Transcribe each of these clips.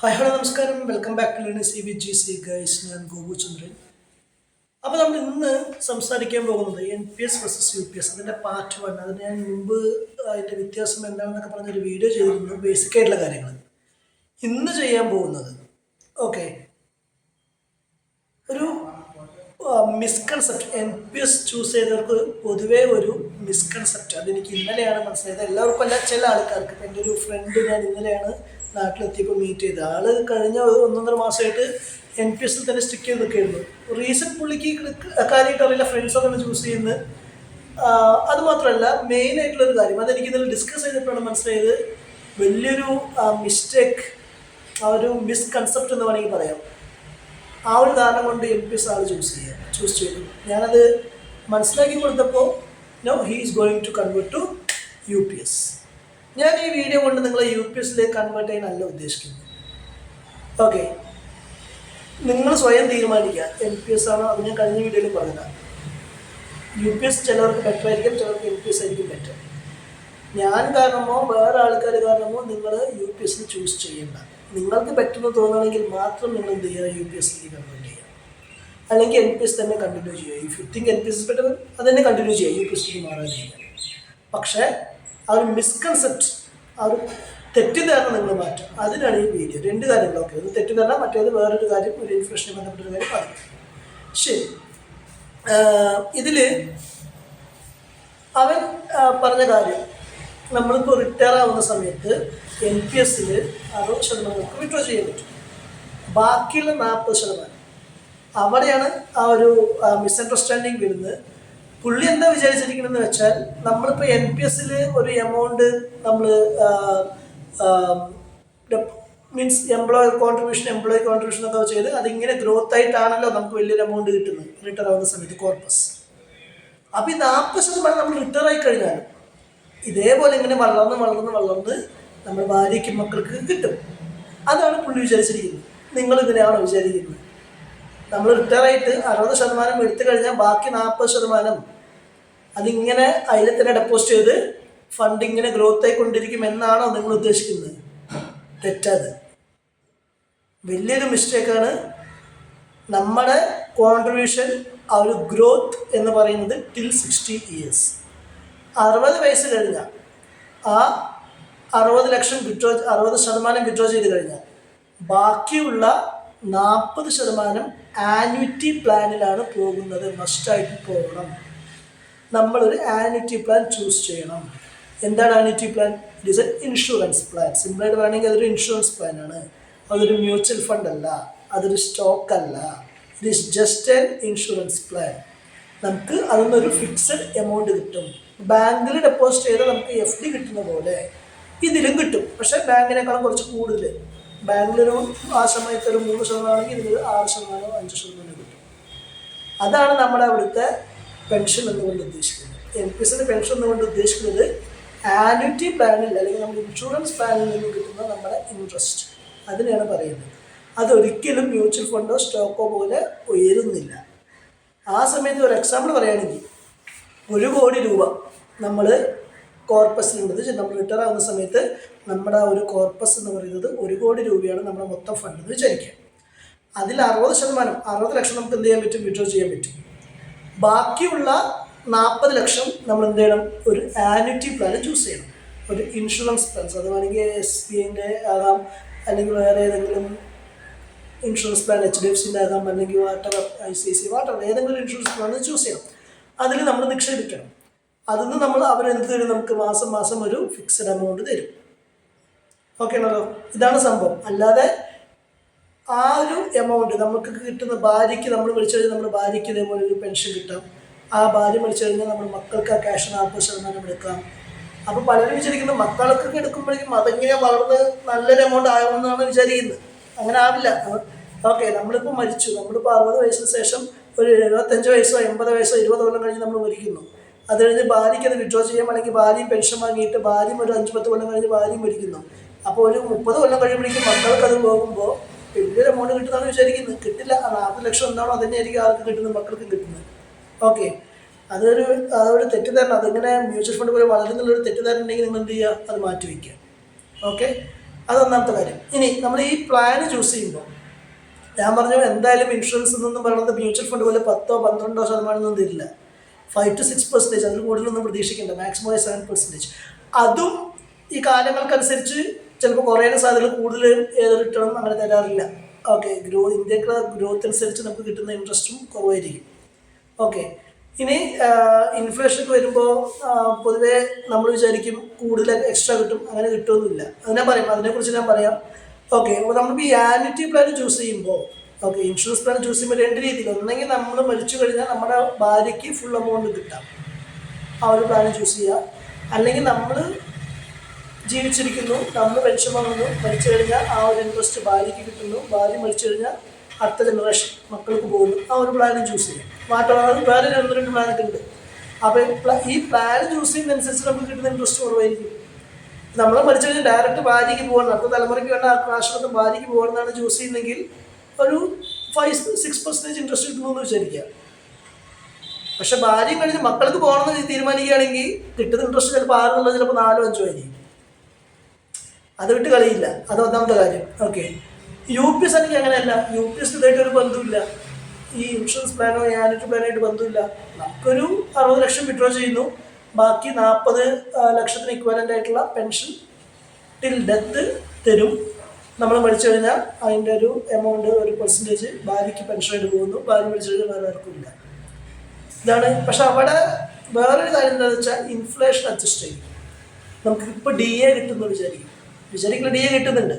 Hi hello നമസ്കാരം. Welcome back to ലേണി C V G C guys ഞാൻ ഗോപുചന്ദ്രൻ അപ്പോൾ നമ്മൾ ഇന്ന് സംസാരിക്കാൻ പോകുന്നത് N P S versus U P S അതിന്റെ പാർട്ട് വൺ അതിന് ഞാൻ മുമ്പ് അതിന്റെ വ്യത്യാസം എന്താണെന്നൊക്കെ പറഞ്ഞൊരു വീഡിയോ ചെയ്തിരുന്നു. ബേസിക് ആയിട്ടുള്ള കാര്യങ്ങൾ ഇന്ന് ചെയ്യാൻ പോകുന്നത് ഓക്കെ ഒരു misconcept N P S choose ചെയ്തവർക്ക് പൊതുവേ ഒരു മിസ്കൺസെപ്റ്റ് അതെനിക്ക് ഇന്നലെയാണ് മനസ്സിലായത്. എല്ലാവർക്കും അല്ല ചില ആൾക്കാർക്ക്. എന്റെ ഒരു ഫ്രണ്ട് ഞാൻ ഇന്നലെയാണ് നാട്ടിലെത്തിയപ്പോൾ മീറ്റ് ചെയ്ത്. ആൾ കഴിഞ്ഞ ഒന്നൊന്നര മാസമായിട്ട് എൻ പി എസിൽ തന്നെ സ്റ്റിക്ക് ചെയ്ത് നിൽക്കുകയായിരുന്നു റീസൺ പുള്ളിക്ക് കാര്യമായിട്ട് അറിയില്ല. ഫ്രണ്ട്സൊക്കെ ചൂസ് ചെയ്യുന്നത്. അത് മാത്രമല്ല മെയിൻ ആയിട്ടുള്ളൊരു കാര്യം. അതെനിക്ക് ഇതിൽ ഡിസ്കസ് ചെയ്തപ്പോഴാണ് മനസ്സിലായത്. വലിയൊരു മിസ്റ്റേക്ക് ആ ഒരു മിസ്കൺസെപ്റ്റ് എന്ന് വേണമെങ്കിൽ പറയാം. ആ ഒരു കാരണം കൊണ്ട് എം പി എസ് ആൾ ചൂസ് ചെയ്യുക ചൂസ് ചെയ്തു. ഞാനത് മനസ്സിലാക്കി കൊടുത്തപ്പോൾ no he is going to convert to U P S ഞാൻ ഈ വീഡിയോ കൊണ്ട് നിങ്ങളെ യു പി എസിലേക്ക് കൺവേർട്ട് ചെയ്യാനല്ല ഉദ്ദേശിക്കുന്നത്. ഓക്കെ നിങ്ങൾ സ്വയം തീരുമാനിക്കുക. എം പി എസ് ആണോ? അത് ഞാൻ കഴിഞ്ഞ വീഡിയോയിൽ പറഞ്ഞതാണ് യു പി എസ് ചിലവർക്ക് ബെറ്റർ ആയിരിക്കും ചിലർക്ക് എം പി എസ് ആയിരിക്കും ബെറ്റർ ഞാൻ കാരണമോ വേറെ ആൾക്കാർ കാരണമോ നിങ്ങൾ യു പി എസ് ചൂസ് ചെയ്യേണ്ട. നിങ്ങൾക്ക് പറ്റുമെന്ന് തോന്നുകയാണെങ്കിൽ മാത്രം നിങ്ങൾ എന്ത് ചെയ്യുക? യു പി എസിലേക്ക് കൺവേർട്ട് ചെയ്യുക. അല്ലെങ്കിൽ എൽ പി എസ് തന്നെ കണ്ടിന്യൂ ചെയ്യുക. If you think L P S better അത് തന്നെ കണ്ടിന്യൂ ചെയ്യുക. യു പി എസ്സിലേക്ക് മാറാൻ ചെയ്യുക പക്ഷേ ആ ഒരു മിസ്കൺസെപ്റ്റ് ആ ഒരു തെറ്റിദ്ധാരണ നിങ്ങൾ മാറ്റും. അതിനാണ് ഈ വീഡിയോ രണ്ട് കാര്യങ്ങളൊക്കെ ഒന്ന് തെറ്റിദ്ധാരണ മറ്റേത് വേറൊരു കാര്യം ഒരു ഇൻഫ്ലേഷനെ ബന്ധപ്പെട്ടൊരു കാര്യം പറയും ശരി. ഇതിൽ അവൻ പറഞ്ഞ കാര്യം നമ്മളിപ്പോൾ റിട്ടയർ ആവുന്ന സമയത്ത് എൻ പി എസിൽ അറുപത് ശതമാനം വിഡ്രോ ചെയ്യാൻ പറ്റും. ബാക്കിയുള്ള നാൽപ്പത് ശതമാനം. അവിടെയാണ് ആ ഒരു മിസ്അണ്ടർസ്റ്റാൻഡിങ് വരുന്നത്. പുള്ളി എന്താ വിചാരിച്ചിരിക്കണമെന്ന് വെച്ചാൽ നമ്മളിപ്പോൾ എൻ പി എസിൽ ഒരു എമൗണ്ട് നമ്മൾ means employer contribution employee contribution ഒക്കെ ചെയ്ത് അതിങ്ങനെ ഗ്രോത്ത് ആയിട്ടാണല്ലോ നമുക്ക് വലിയൊരു എമൗണ്ട് കിട്ടുന്നത്. റിട്ടയർ ആവുന്ന സമയത്ത് കോർപ്പസ് അപ്പോൾ ഈ നാൽപ്പത് ശതമാനം നമ്മൾ റിട്ടയർ ആയി കഴിഞ്ഞാലും ഇതേപോലെ ഇങ്ങനെ വളർന്ന് വളർന്ന് വളർന്ന് നമ്മുടെ ഭാര്യയ്ക്കും മക്കൾക്ക് കിട്ടും. അതാണ് പുള്ളി വിചാരിച്ചിരിക്കുന്നത്. നിങ്ങൾ ഇതിനെയാണോ വിചാരിക്കുന്നത്? നമ്മൾ റിട്ടയർ ആയിട്ട് അറുപത് ശതമാനം എടുത്തു കഴിഞ്ഞാൽ ബാക്കി നാൽപ്പത് ശതമാനം അതിങ്ങനെ അതിൽ തന്നെ ഡെപ്പോസിറ്റ് ചെയ്ത് ഫണ്ട് ഇങ്ങനെ ഗ്രോത്ത് ആയിക്കൊണ്ടിരിക്കും എന്നാണോ നിങ്ങൾ ഉദ്ദേശിക്കുന്നത്? തെറ്റാത്. വലിയൊരു മിസ്റ്റേക്കാണ് നമ്മുടെ കോൺട്രിബ്യൂഷൻ ആ ഒരു ഗ്രോത്ത് എന്ന് പറയുന്നത് ടിൽ സിക്സ്റ്റി ഇയേഴ്സ് അറുപത് വയസ്സ് കഴിഞ്ഞാൽ ആ അറുപത് ലക്ഷം വിഡ്രോ അറുപത് ശതമാനം വിഡ്രോ ചെയ്ത് കഴിഞ്ഞാൽ ബാക്കിയുള്ള നാൽപ്പത് ശതമാനം ആന്വിറ്റി പ്ലാനിലാണ് പോകുന്നത്. മസ്റ്റായിട്ട് പോകണം. നമ്മളൊരു ആന്വിറ്റി പ്ലാൻ ചൂസ് ചെയ്യണം. എന്താണ് annuity plan it is a insurance plan സിമ്പിളായിട്ട് പറയുകയാണെങ്കിൽ അതൊരു ഇൻഷുറൻസ് പ്ലാനാണ് അതൊരു മ്യൂച്വൽ ഫണ്ട് അല്ല. അതൊരു സ്റ്റോക്ക് അല്ല. It is just an insurance plan നമുക്ക് അതിൽ നിന്നൊരു ഫിക്സഡ് എമൗണ്ട് കിട്ടും ബാങ്കിൽ ഡെപ്പോസിറ്റ് ചെയ്താൽ നമുക്ക് എഫ് ഡി കിട്ടുന്ന പോലെ ഇതിലും കിട്ടും. പക്ഷേ ബാങ്കിനേക്കാളും കുറച്ച് കൂടുതൽ ബാങ്കിലൊരു ആ സമയത്ത് ഒരു മൂന്ന് ശതമാനമാണെങ്കിൽ ഇതിന് ആറ് ശതമാനമോ അഞ്ച് ശതമാനമോ കിട്ടും. അതാണ് നമ്മുടെ അവിടുത്തെ പെൻഷൻ എന്നുകൊണ്ട് ഉദ്ദേശിക്കുന്നത്. എൽ പി എസിന്റെ പെൻഷൻ എന്നുകൊണ്ട് ഉദ്ദേശിക്കുന്നത് ആനുറ്റി പ്ലാനിൽ അല്ലെങ്കിൽ നമ്മുടെ ഇൻഷുറൻസ് പ്ലാനിൽ നിന്ന് കിട്ടുന്ന നമ്മുടെ ഇൻട്രസ്റ്റ്. അതിനെയാണ് പറയുന്നത്. അതൊരിക്കലും മ്യൂച്വൽ ഫണ്ടോ സ്റ്റോക്കോ പോലെ ഉയരുന്നില്ല. ആ സമയത്ത് ഒരു എക്സാമ്പിൾ പറയുകയാണെങ്കിൽ ഒരു കോടി രൂപ നമ്മൾ കോർപ്പസിലുള്ളത് നമ്മൾ റിട്ടയർ ആകുന്ന സമയത്ത് നമ്മുടെ ഒരു കോർപ്പസ് എന്ന് പറയുന്നത് ഒരു കോടി രൂപയാണ് നമ്മുടെ മൊത്തം ഫണ്ട് എന്ന് വിചാരിക്കുക. അതിൽ അറുപത് ശതമാനം അറുപത് ലക്ഷം നമുക്ക് എന്ത് ചെയ്യാൻ പറ്റും? വിഡ്രോ ചെയ്യാൻ പറ്റും. ബാക്കിയുള്ള നാൽപ്പത് ലക്ഷം നമ്മൾ എന്ത് ചെയ്യണം? ഒരു ആനുറ്റി പ്ലാൻ ചൂസ് ചെയ്യണം. ഒരു ഇൻഷുറൻസ് പ്ലാൻസ് അത് വേണമെങ്കിൽ എസ് ബി ഐന്റെ ആകാം അല്ലെങ്കിൽ വേറെ ഏതെങ്കിലും insurance plan H D F സിന്റെ ആകാം അല്ലെങ്കിൽ വാട്ടർ ഐ സി സി വാട്ടർ ഏതെങ്കിലും ഇൻഷുറൻസ് പ്ലാൻ ചൂസ് ചെയ്യണം. അതിൽ നമ്മൾ നിക്ഷേപിക്കണം. അതിൽ നിന്ന് നമ്മൾ അവരെന്ത് തരും? നമുക്ക് മാസം മാസം ഒരു ഫിക്സഡ് എമൗണ്ട് തരും. ഓക്കെ ആണല്ലോ? ഇതാണ് സംഭവം. അല്ലാതെ ആ ഒരു എമൗണ്ട് നമുക്ക് കിട്ടുന്ന ഭാര്യയ്ക്ക് നമ്മൾ വിളിച്ചു കഴിഞ്ഞാൽ നമ്മുടെ ഭാര്യയ്ക്ക് ഇതേപോലെ ഒരു പെൻഷൻ കിട്ടാം. ആ ഭാര്യ വിളിച്ചു കഴിഞ്ഞാൽ നമ്മുടെ മക്കൾക്ക് ആ ക്യാഷ് നാൽപ്പത് ശതമാനം എടുക്കാം. അപ്പോൾ പലരും വിചാരിക്കുന്നത് മക്കൾക്കൊക്കെ എടുക്കുമ്പോഴേക്കും അതെങ്ങനെ വളർന്ന് നല്ലൊരു എമൗണ്ട് ആകുമെന്നാണ് വിചാരിക്കുന്നത്. അങ്ങനെ ആവില്ല. ഓക്കെ നമ്മളിപ്പോൾ മരിച്ചു. നമ്മളിപ്പോൾ അറുപത് വയസ്സിന് ശേഷം ഒരു എഴുപത്തഞ്ച് വയസ്സോ എൺപത് വയസ്സോ ഇരുപത് കൊല്ലം കഴിഞ്ഞ് നമ്മൾ മരിക്കുന്നു. അത് കഴിഞ്ഞ് ഭാര്യയ്ക്ക് അത് വിഡ്രോ ചെയ്യാൻ അല്ലെങ്കിൽ ഭാര്യയും പെൻഷൻ വാങ്ങിയിട്ട് ഭാര്യയും ഒരു അഞ്ച് പത്ത് കൊല്ലം കഴിഞ്ഞ് ഭാര്യയും മരിക്കുന്നു അപ്പോൾ ഒരു മുപ്പത് കൊല്ലം കഴിയുമ്പോഴേക്കും മക്കൾക്ക് അത് പോകുമ്പോൾ വലിയൊരു എമൗണ്ട് കിട്ടുന്നതാണ് വിചാരിക്കുന്നത്. കിട്ടില്ല. ആ നാൽപ്പത് ലക്ഷം എന്താണോ അതന്നെയായിരിക്കും ആർക്ക് കിട്ടുന്നത്? മക്കൾക്ക് കിട്ടുന്നത്. ഓക്കെ. അതൊരു അതൊരു തെറ്റിദ്ധാരണ. അതിങ്ങനെ മ്യൂച്വൽ ഫണ്ട് പോലെ വളരുന്നുള്ളൊരു തെറ്റിദ്ധാരണ ഉണ്ടെങ്കിൽ നിങ്ങൾ എന്ത് ചെയ്യുക? അത് മാറ്റി വയ്ക്കുക. ഓക്കെ. അത് ഒന്നാമത്തെ കാര്യം. ഇനി നമ്മൾ ഈ പ്ലാൻ ചൂസ് ചെയ്യുമ്പോൾ ഞാൻ പറഞ്ഞു എന്തായാലും ഇൻഷുറൻസ് എന്നൊന്നും പറയുന്നത് മ്യൂച്വൽ ഫണ്ട് പോലെ പത്തോ പന്ത്രണ്ടോ ശതമാനം ഒന്നും തരില്ല. ഫൈവ് ടു സിക്സ് പെർസെന്റേജ് അതിൽ കൂടുതലൊന്നും പ്രതീക്ഷിക്കേണ്ട. മാക്സിമം സെവൻ പെർസെന്റേജ് അതും ഈ കാലങ്ങൾക്കനുസരിച്ച് ചിലപ്പോൾ കുറയാൻ സാധ്യത കൂടുതൽ ഏത് റിട്ടേണും അങ്ങനെ തരാറില്ല. ഓക്കെ ഗ്രോ ഇന്ത്യക്കുള്ള ഗ്രോത്ത് അനുസരിച്ച് നമുക്ക് കിട്ടുന്ന ഇൻട്രസ്റ്റും കുറവായിരിക്കും. ഓക്കെ ഇനി ഇൻഫ്ലേഷനൊക്കെ വരുമ്പോൾ പൊതുവേ നമ്മൾ വിചാരിക്കും കൂടുതൽ എക്സ്ട്രാ കിട്ടും അങ്ങനെ കിട്ടുമൊന്നുമില്ല അത് ഞാൻ പറയാം അതിനെക്കുറിച്ച് ഞാൻ പറയാം. ഓക്കെ അപ്പോൾ നമ്മളിപ്പോൾ ഈ ആനുറ്റി പ്ലാൻ ചൂസ് ചെയ്യുമ്പോൾ ഓക്കെ ഇൻഷുറൻസ് പ്ലാൻ ചൂസ് ചെയ്യുമ്പോൾ രണ്ട് രീതിയിൽ ഒന്നെങ്കിൽ നമ്മൾ മരിച്ചു കഴിഞ്ഞാൽ നമ്മുടെ ഭാര്യയ്ക്ക് ഫുൾ എമൗണ്ട് കിട്ടാം. ആ ഒരു പ്ലാൻ ചൂസ് ചെയ്യുക അല്ലെങ്കിൽ നമ്മൾ ജീവിച്ചിരിക്കുന്നു നമ്മൾ പെൻഷൻ വാങ്ങുന്നു മരിച്ചു കഴിഞ്ഞാൽ ആ ഒരു ഇൻട്രസ്റ്റ് ഭാര്യയ്ക്ക് കിട്ടുന്നു ഭാര്യ മരിച്ചു കഴിഞ്ഞാൽ അടുത്ത ജനറേഷൻ മക്കൾക്ക് പോകുന്നു. ആ ഒരു പ്ലാനും ചൂസ് ചെയ്യും. മാറ്റമാണ് വേറെ രണ്ട് രണ്ട് പ്ലാനൊക്കെ ഉണ്ട്. അപ്പോൾ ഈ പ്ലാൻ ചൂസ് ചെയ്യുന്നതനുസരിച്ച് നമുക്ക് കിട്ടുന്ന ഇൻട്രസ്റ്റ് കുറവായിരിക്കും. നമ്മൾ മരിച്ചു കഴിഞ്ഞാൽ ഡയറക്റ്റ് ഭാര്യയ്ക്ക് പോകണം അടുത്ത തലമുറയ്ക്ക് വേണ്ട ആ ആശ്രമത്തെ ഭാര്യയ്ക്ക് പോകണമെന്നാണ് ചൂസ് ചെയ്യുന്നതെങ്കിൽ ഒരു ഫൈവ് സിക്സ് പെർസെന്റേജ് ഇൻട്രസ്റ്റ് കിട്ടുമെന്ന് വിചാരിക്കുക. പക്ഷെ ഭാര്യ കഴിഞ്ഞ് മക്കൾക്ക് പോകണമെന്ന് തീരുമാനിക്കുകയാണെങ്കിൽ കിട്ടുന്ന ഇൻട്രസ്റ്റ് ചിലപ്പോൾ ആറെന്നുള്ളത് ചിലപ്പോൾ നാലോ അഞ്ചോ ആയിരിക്കും. അത് വിട്ട് കളിയില്ല. അത് ഒന്നാമത്തെ കാര്യം. ഓക്കെ യു പി എസ് എനിക്ക് അങ്ങനെയല്ല. യു പി എസ് ഇതായിട്ട് ഒരു ബന്ധമില്ല ഈ ഇൻഷുറൻസ് പ്ലാനോ ആനുറ്റി പ്ലാനായിട്ട് ബന്ധമില്ല നമുക്കൊരു അറുപത് ലക്ഷം വിഡ്രോ ചെയ്യുന്നു. ബാക്കി നാൽപ്പത് ലക്ഷത്തിന് ഇക്വലന്റ് ആയിട്ടുള്ള പെൻഷൻ ടിൽ ഡെത്ത് തരും. നമ്മൾ മരിച്ചു കഴിഞ്ഞാൽ അതിന്റെ ഒരു എമൗണ്ട് ഒരു പെർസെന്റേജ് ഭാര്യയ്ക്ക് പെൻഷനായിട്ട് പോകുന്നു. ഭാര്യ മരിച്ചു കഴിഞ്ഞാൽ വേറെ ആർക്കും ഇല്ല. ഇതാണ്. പക്ഷെ അവിടെ വേറൊരു കാര്യം എന്താണെന്ന് വെച്ചാൽ ഇൻഫ്ലേഷൻ അഡ്ജസ്റ്റ് ചെയ്യും. നമുക്ക് ഇപ്പോൾ ഡി എ കിട്ടുന്നു വിചാരിക്കും. വിചാരിക്കുന്ന ഡി എ കിട്ടുന്നുണ്ട്.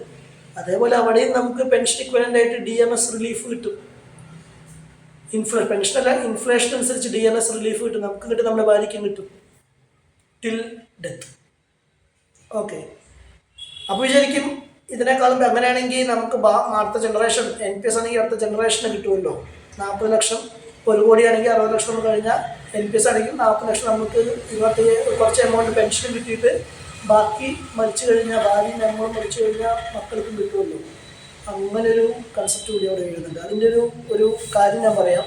അതേപോലെ അവിടെയും നമുക്ക് പെൻഷൻ ഇക്വലന്റ് ആയിട്ട് ഡി എം എസ് റിലീഫ് കിട്ടും. ഇൻഫ്ലേ പെൻഷനല്ല ഇൻഫ്ലേഷൻ അനുസരിച്ച് ഡി എം എസ് റിലീഫ് കിട്ടും. നമുക്ക് കിട്ടും നമ്മുടെ ഭാര്യയ്ക്കും കിട്ടും. ടിൽ ഡെത്ത് ഓക്കെ അപ്പോൾ വിചാരിക്കും ഇതിനേക്കാളും അങ്ങനെയാണെങ്കിൽ നമുക്ക് അടുത്ത ജനറേഷൻ എൻ പി എസ് ആണെങ്കിൽ അടുത്ത ജനറേഷന് കിട്ടുമല്ലോ. നാൽപ്പത് ലക്ഷം. ഒരു കോടി ആണെങ്കിൽ അറുപത് ലക്ഷം നമ്മൾ കഴിഞ്ഞാൽ എൻ പി എസ് ആണെങ്കിൽ നാൽപ്പത് ലക്ഷം നമുക്ക് ഇരുപത്തി കുറച്ച് എമൗണ്ട് പെൻഷനും കിട്ടിയിട്ട് ബാക്കി മരിച്ചു കഴിഞ്ഞാൽ ഭാര്യയും നമ്മളും മരിച്ചു കഴിഞ്ഞാൽ മക്കൾക്കും കിട്ടുമല്ലോ. അങ്ങനൊരു കൺസെപ്റ്റ് കൂടി അവിടെ എഴുതുന്നുണ്ട് അതിന്റെ ഒരു ഒരു കാര്യം ഞാൻ പറയാം.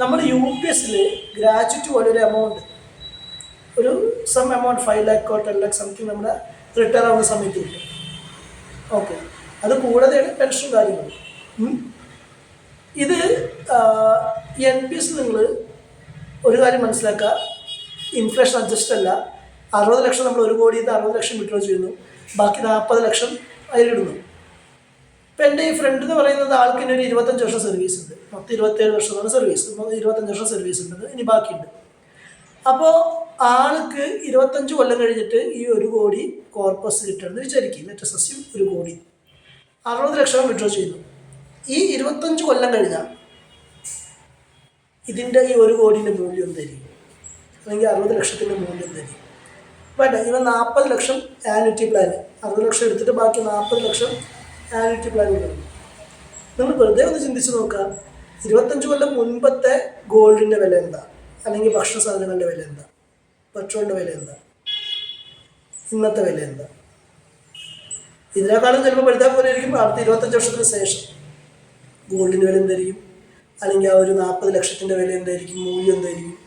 നമ്മൾ യു പി എസ്സിൽ ഗ്രാജുവേറ്റ് പോലെ ഒരു എമൗണ്ട് ഒരു സം എമൗണ്ട് ഫൈവ് ലാക്കോ ടെൻ ലാക്ക് സംതിങ് നമ്മുടെ റിട്ടയർ ആവുന്ന സമയത്ത് കിട്ടും. ഓക്കെ. അത് കൂടാതെയാണ് പെൻഷൻ കാര്യങ്ങൾ ഇത് എൻ പി എസ് നിങ്ങൾ ഒരു കാര്യം മനസ്സിലാക്കുക. ഇൻഫ്ലേഷൻ അഡ്ജസ്റ്റ് അല്ല. അറുപത് ലക്ഷം നമ്മൾ ഒരു കോടിയിൽ അറുപത് ലക്ഷം വിഡ്രോ ചെയ്യുന്നു. ബാക്കി നാൽപ്പത് ലക്ഷം അതിലിടുന്നു. ഇപ്പം എന്റെ ഈ ഫ്രണ്ട് എന്ന് പറയുന്നത് ആൾക്ക് ഇനി ഒരു ഇരുപത്തഞ്ച് വർഷം സർവീസ് ഉണ്ട്. മൊത്തം ഇരുപത്തേഴ് വർഷമാണ് സർവീസ് ഇരുപത്തഞ്ച് വർഷം സർവീസ് ഉണ്ട്. ഇനി ബാക്കിയുണ്ട്. അപ്പോൾ ആൾക്ക് ഇരുപത്തഞ്ച് കൊല്ലം കഴിഞ്ഞിട്ട് ഈ ഒരു കോടി കോർപ്പസ് കിട്ടുമെന്ന് വിചാരിക്കും. മറ്റേ സസ്യം ഒരു കോടി. അറുപത് ലക്ഷം വിഡ്രോ ചെയ്യുന്നു ഈ ഇരുപത്തഞ്ച് കൊല്ലം കഴിഞ്ഞാൽ ഇതിന്റെ ഈ ഒരു കോടിന്റെ മൂല്യം എന്തായിരിക്കും? അല്ലെങ്കിൽ അറുപത് ലക്ഷത്തിന്റെ മൂല്യം എന്തായിരിക്കും? വേണ്ട ഇവ നാൽപ്പത് ലക്ഷം ആനുറ്റി പ്ലാൻ അറുപത് ലക്ഷം എടുത്തിട്ട് ബാക്കി നാൽപ്പത് ലക്ഷം ആനുറ്റി പ്ലാൻ ഉണ്ടാവും നിങ്ങൾ വെറുതെ ഒന്ന് ചിന്തിച്ച് നോക്കുക. ഇരുപത്തഞ്ച് കൊല്ലം മുൻപത്തെ ഗോൾഡിന്റെ വില എന്താ? അല്ലെങ്കിൽ ഭക്ഷണ സാധനങ്ങളുടെ വില എന്താ? പെട്രോളിന്റെ വില എന്താ? ഇന്നത്തെ വില എന്താ? ഇതിനേക്കാളും ചിലപ്പോൾ വലുതാ പോലെ ആയിരിക്കും അടുത്ത ഇരുപത്തഞ്ച് വർഷത്തിന് ശേഷം ഗോൾഡിന്റെ വില എന്തായിരിക്കും? അല്ലെങ്കിൽ ആ ഒരു നാൽപ്പത് ലക്ഷത്തിന്റെ വില എന്തായിരിക്കും? മൂല്യം എന്തായിരിക്കും?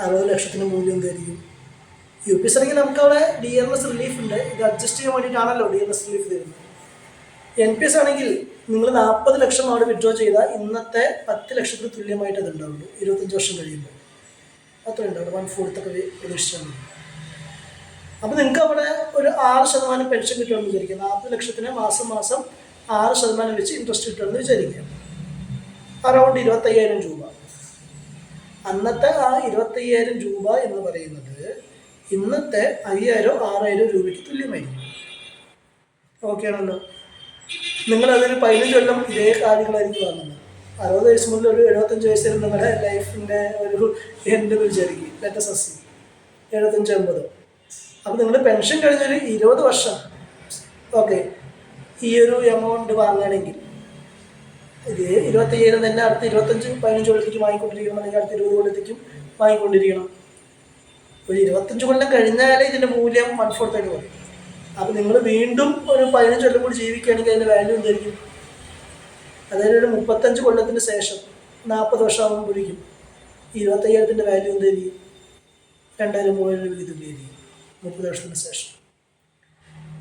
അറുപത് ലക്ഷത്തിന്റെ മൂല്യം എന്തായിരിക്കും? യു പി ആണെങ്കിൽ നമുക്ക് അവിടെ ഡി എൻ എസ് റിലീഫ് ഉണ്ട്. ഇത് അഡ്ജസ്റ്റ് ചെയ്യാൻ വേണ്ടിയിട്ടാണല്ലോ ഡി എൻ എസ് റിലീഫ് തരുന്നത്. എൻ പി എസ് ആണെങ്കിൽ നിങ്ങൾ നാൽപ്പത് ലക്ഷം അവിടെ വിഡ്രോ ചെയ്താൽ ഇന്നത്തെ പത്ത് ലക്ഷത്തിന് തുല്യമായിട്ട് അത് ഉണ്ടാവുള്ളൂ. ഇരുപത്തഞ്ച് വർഷം കഴിയുമ്പോൾ. അത്ര ഉണ്ടാവും വൺ ഫോർത്തൊക്കെ പ്രതീക്ഷിച്ചാൽ മതി. അപ്പോൾ നിങ്ങൾക്ക് അവിടെ ഒരു ആറ് ശതമാനം പെൻഷൻ കിട്ടുമെന്ന് വിചാരിക്കുക നാൽപ്പത് ലക്ഷത്തിന് മാസം മാസം ആറ് ശതമാനം വെച്ച് ഇൻട്രസ്റ്റ് കിട്ടുമെന്ന് വിചാരിക്കുക അറൗണ്ട് ഇരുപത്തയ്യായിരം രൂപ. അന്നത്തെ ആ ഇരുപത്തയ്യായിരം രൂപ എന്ന് പറയുന്നത് ഇന്നത്തെ അയ്യായിരം ആറായിരം രൂപയ്ക്ക് തുല്യമായിരിക്കും. ഓക്കെ ആണല്ലോ. നിങ്ങൾ അതൊരു പതിനഞ്ച് കൊല്ലം ഇതേ കാര്യങ്ങളായിരിക്കും വാങ്ങുന്നത്. അറുപത് വയസ്സ് മുതൽ ഒരു എഴുപത്തഞ്ച് വയസ്സ് വരെ നിങ്ങളുടെ ലൈഫിന്റെ ഒരു എന്ന് വിചാരിക്കും. ലെറ്റസ് എസ് എഴുപത്തഞ്ച് അമ്പതോ. അപ്പോൾ നിങ്ങൾ പെൻഷൻ കഴിഞ്ഞൊരു ഇരുപത് വർഷം. ഓക്കെ ഈ ഒരു എമൗണ്ട് വാങ്ങുകയാണെങ്കിൽ ഇത് ഇരുപത്തയ്യായിരം തന്നെ അടുത്ത ഇരുപത്തഞ്ച് പതിനഞ്ച് കൊല്ലത്തേക്ക് വാങ്ങിക്കൊണ്ടിരിക്കണം. അല്ലെങ്കിൽ അടുത്ത ഇരുപത് കൊല്ലത്തേക്കും വാങ്ങിക്കൊണ്ടിരിക്കണം. ഒരു ഇരുപത്തഞ്ച് കൊല്ലം കഴിഞ്ഞാലേ ഇതിന്റെ മൂല്യം വൺ ഫോർത്തേക്ക് പറയും അപ്പോൾ നിങ്ങൾ വീണ്ടും ഒരു പതിനഞ്ച് കൊല്ലം കൂടി ജീവിക്കുകയാണെങ്കിൽ അതിന്റെ വാല്യൂ എന്തായിരിക്കും? അതായത് ഒരു മുപ്പത്തഞ്ച് കൊല്ലത്തിന് ശേഷം നാൽപ്പത് വർഷം ആകുമ്പോഴേക്കും ഇരുപത്തയ്യായിരത്തിന്റെ വാല്യൂ എന്തായിരിക്കും? രണ്ടായിരം മൂവായിരം രൂപ തുല്യമായിരിക്കും മുപ്പത് വർഷത്തിന് ശേഷം.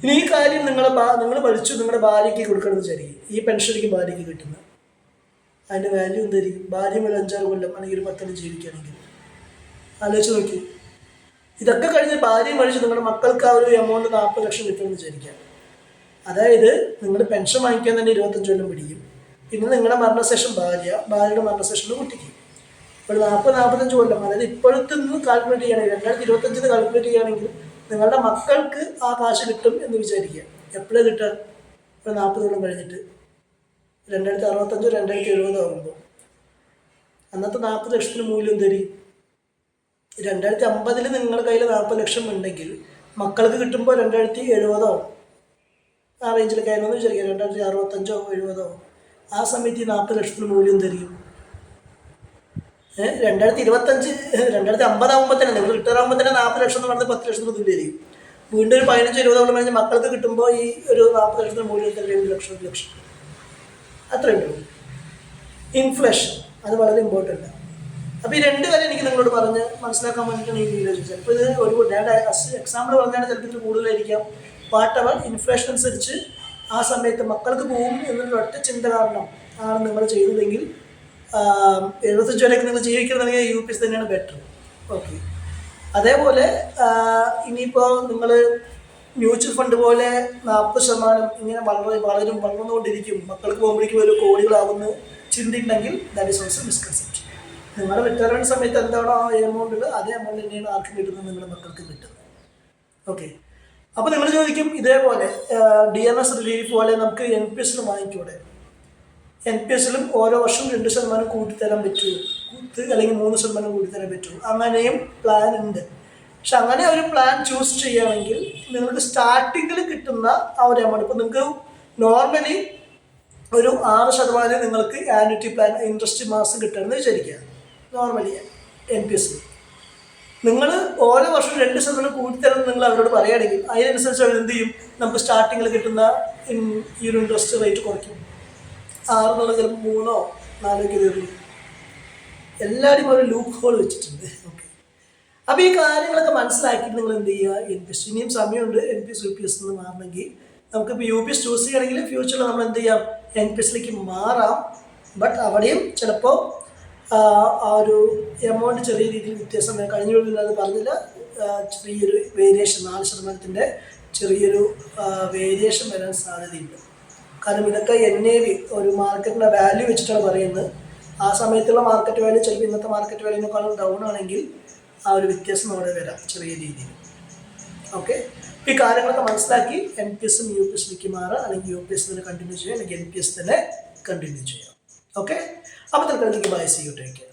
ഇനി ഈ കാര്യം നിങ്ങളെ നിങ്ങൾ പഠിച്ചു നിങ്ങളുടെ ഭാര്യയ്ക്ക് കൊടുക്കണമെന്ന് വിചാരിക്കും. ഈ പെൻഷനിക്ക് ഭാര്യയ്ക്ക് കിട്ടുന്നത് അതിന്റെ വാല്യൂ എന്തായിരിക്കും ഭാര്യ ഒരു അഞ്ചാറ് കൊല്ലം അല്ലെങ്കിൽ ഒരു പത്തനം ജീവിക്കുകയാണെങ്കിൽ. ആലോചിച്ച് നോക്കി. ഇതൊക്കെ കഴിഞ്ഞ് ഭാര്യയും കഴിച്ച് നിങ്ങളുടെ മക്കൾക്ക് ആ ഒരു എമൗണ്ട് നാൽപ്പത് ലക്ഷം കിട്ടുമെന്ന് വിചാരിക്കാം. അതായത് നിങ്ങൾ പെൻഷൻ വാങ്ങിക്കാൻ തന്നെ ഇരുപത്തഞ്ച് കൊല്ലം പിടിക്കും. പിന്നെ നിങ്ങളുടെ മരണശേഷം ഭാര്യ ഭാര്യയുടെ മരണശേഷം കുട്ടിക്ക്. ഇപ്പോൾ നാൽപ്പത് നാൽപ്പത്തഞ്ച് കൊല്ലം. അതായത് ഇപ്പോഴത്തെ നിന്ന് കാൽക്കുലേറ്റ് ചെയ്യുകയാണെങ്കിൽ രണ്ടായിരത്തി ഇരുപത്തഞ്ചിന് കാൽക്കുലേറ്റ് ചെയ്യുകയാണെങ്കിൽ നിങ്ങളുടെ മക്കൾക്ക് ആ കാശ് കിട്ടും എന്ന് വിചാരിക്കുക. എപ്പോഴാണ് കിട്ടുക? ഇപ്പൊ നാൽപ്പത് കൊല്ലം കഴിഞ്ഞിട്ട്. രണ്ടായിരത്തി അറുപത്തഞ്ചോ രണ്ടായിരത്തി എഴുപതോ ആകുമ്പോൾ അന്നത്തെ നാൽപ്പത് ലക്ഷത്തിന് മൂല്യം തരി രണ്ടായിരത്തി അമ്പതിൽ നിങ്ങളുടെ കയ്യിൽ നാൽപ്പത് ലക്ഷം ഉണ്ടെങ്കിൽ മക്കൾക്ക് കിട്ടുമ്പോൾ രണ്ടായിരത്തി എഴുപതോ? ആ റേഞ്ചിലൊക്കെ ആയിരുന്നു വിചാരിക്കുക. രണ്ടായിരത്തി അറുപത്തഞ്ചോ എഴുപതോ. ആ സമയത്ത് ഈ നാൽപ്പത് ലക്ഷത്തിന് മൂല്യം തരും രണ്ടായിരത്തി ഇരുപത്തഞ്ച് രണ്ടായിരത്തി അമ്പതാകുമ്പോൾ തന്നെ നിങ്ങൾ റിട്ടയർ ആകുമ്പോൾ തന്നെ നാൽപ്പത് ലക്ഷം എന്ന് പറഞ്ഞാൽ പത്ത് ലക്ഷത്തിന് തുല്യമായിരിക്കും വീണ്ടും ഒരു പതിനഞ്ച് ഇരുപത് നമ്മൾ പറഞ്ഞാൽ മക്കൾക്ക് കിട്ടുമ്പോൾ ഈ ഒരു നാൽപ്പത് ലക്ഷത്തിന് മൂല്യത്തിൽ രണ്ട് ലക്ഷം ഒരു ലക്ഷം. അത്രയും ഇൻഫ്ലേഷൻ അത് വളരെ ഇമ്പോർട്ടന്റ് അപ്പോൾ ഈ രണ്ട് കാര്യം എനിക്ക് നിങ്ങളോട് പറഞ്ഞ് മനസ്സിലാക്കാൻ വേണ്ടിയിട്ടാണ് ഈ വീഡിയോ അപ്പോൾ ഇത് ഒരു ഞാൻ എക്സാമ്പിൾ പറഞ്ഞാൽ ചിലപ്പോൾ ഇത് കൂടുതലായിരിക്കാം. വാട്ടവർ ഇൻഫ്ലേഷൻ അനുസരിച്ച് ആ സമയത്ത് മക്കൾക്ക് പോകും എന്നുള്ള ഒറ്റ ചിന്ത കാരണം ആണ് നിങ്ങൾ ചെയ്തതെങ്കിൽ എഴുപത്തഞ്ച് വരെയൊക്കെ നിങ്ങൾ ജീവിക്കണമെങ്കിൽ യു പി എസ് തന്നെയാണ് ബെറ്റർ ഓക്കെ അതേപോലെ ഇനിയിപ്പോൾ നിങ്ങൾ മ്യൂച്വൽ ഫണ്ട് പോലെ നാൽപ്പത് ശതമാനം ഇങ്ങനെ വളരെ വളരും വളർന്നുകൊണ്ടിരിക്കും മക്കൾക്ക് പോകുമ്പോഴേക്കും ഒരു കോടികളാവുന്ന ചിന്തയുണ്ടെങ്കിൽ ദാറ്റ് ഈസ് ഓൾസോ മിസ്കൺസെപ്റ്റ് നിങ്ങളുടെ റിട്ടയർമെന്റ് സമയത്ത് എന്താണോ എമൗണ്ട് ഉള്ളത് അതേ എമൗണ്ട് തന്നെയാണ് ആർക്കും കിട്ടുന്നത് നിങ്ങളുടെ മക്കൾക്ക് കിട്ടുന്നത്. ഓക്കെ അപ്പോൾ നിങ്ങൾ ചോദിക്കും ഇതേപോലെ ഡി എൻ എസ് റിലീഫ് പോലെ നമുക്ക് എൻ പി എസിൽ വാങ്ങിക്കൂടെ? എൻ പി എസിലും ഓരോ വർഷം രണ്ട് ശതമാനം കൂട്ടിത്തരാൻ പറ്റുമോ അല്ലെങ്കിൽ മൂന്ന് ശതമാനം കൂട്ടിത്തരാൻ പറ്റുമോ അങ്ങനെയും പ്ലാൻ ഉണ്ട്. പക്ഷെ അങ്ങനെ ഒരു പ്ലാൻ ചൂസ് ചെയ്യുകയാണെങ്കിൽ നിങ്ങൾക്ക് സ്റ്റാർട്ടിങ്ങിൽ കിട്ടുന്ന ആ ഒരു എമൗണ്ട് ഇപ്പോൾ നിങ്ങൾക്ക് നോർമലി ഒരു ആറ് ശതമാനം നിങ്ങൾക്ക് ആനുറ്റി പ്ലാൻ ഇൻട്രസ്റ്റ് മാസം കിട്ടുമെന്ന് വിചാരിക്കുക. നോർമലി എൻ പി എസ് നിങ്ങൾ ഓരോ വർഷം രണ്ട് ശതമാനം കൂട്ടിത്തരം നിങ്ങൾ അവരോട് പറയുകയാണെങ്കിൽ അതിനനുസരിച്ച് അവർ എന്ത് ചെയ്യും? നമുക്ക് സ്റ്റാർട്ടിങ്ങിൽ കിട്ടുന്ന ഈ ഒരു ഇൻട്രസ്റ്റ് റേറ്റ് കുറയ്ക്കും. ആറെന്നുള്ള ചിലപ്പോൾ മൂന്നോ നാലോ കയറി എല്ലാവരും ഒരു ലൂപ്പ് ഹോൾ വെച്ചിട്ടുണ്ട്. ഓക്കെ അപ്പോൾ ഈ കാര്യങ്ങളൊക്കെ മനസ്സിലാക്കി നിങ്ങൾ എന്ത് ചെയ്യുക? എൻ പി എസ് ഇനിയും സമയമുണ്ട്. N P S U P S എന്ന് മാറണമെങ്കിൽ നമുക്കിപ്പോൾ യു പി എസ് ചൂസ് ചെയ്യണമെങ്കിൽ ഫ്യൂച്ചറിൽ നമ്മൾ എന്ത് ചെയ്യാം? എൻ പി എസിലേക്ക് മാറാം. ബട്ട് അവിടെയും ചിലപ്പോൾ ആ ഒരു എമൗണ്ട് ചെറിയ രീതിയിൽ വ്യത്യാസം കഴിഞ്ഞ അത് പറഞ്ഞില്ല. ചെറിയൊരു വേരിയേഷൻ നാല് ശതമാനത്തിന്റെ ചെറിയൊരു വേരിയേഷൻ വരാൻ സാധ്യതയുണ്ട്. കാരണം ഇതൊക്കെ എൻ എ വി ഒരു മാർക്കറ്റിന്റെ വാല്യൂ വെച്ചിട്ടാണ് പറയുന്നത്. ആ സമയത്തുള്ള മാർക്കറ്റ് വാല്യൂ ചിലപ്പോൾ ഇന്നത്തെ മാർക്കറ്റ് വാല്യൂനേക്കാളും ഡൗൺ ആണെങ്കിൽ ആ ഒരു വ്യത്യാസം അവിടെ വരാം ചെറിയ രീതിയിൽ. ഓക്കെ ഈ കാര്യങ്ങളൊക്കെ മനസ്സിലാക്കി എൻ പി എസും യു പി എസിലേക്ക് മാറുക അല്ലെങ്കിൽ യു പി എസ് തന്നെ കണ്ടിന്യൂ ചെയ്യുക അല്ലെങ്കിൽ എൻ പി എസ് തന്നെ കണ്ടിന്യൂ ചെയ്യാം. ഓക്കെ അപ്പോൾ തൽക്കാലത്തേക്ക് ബൈ സി യു ടേക്ക്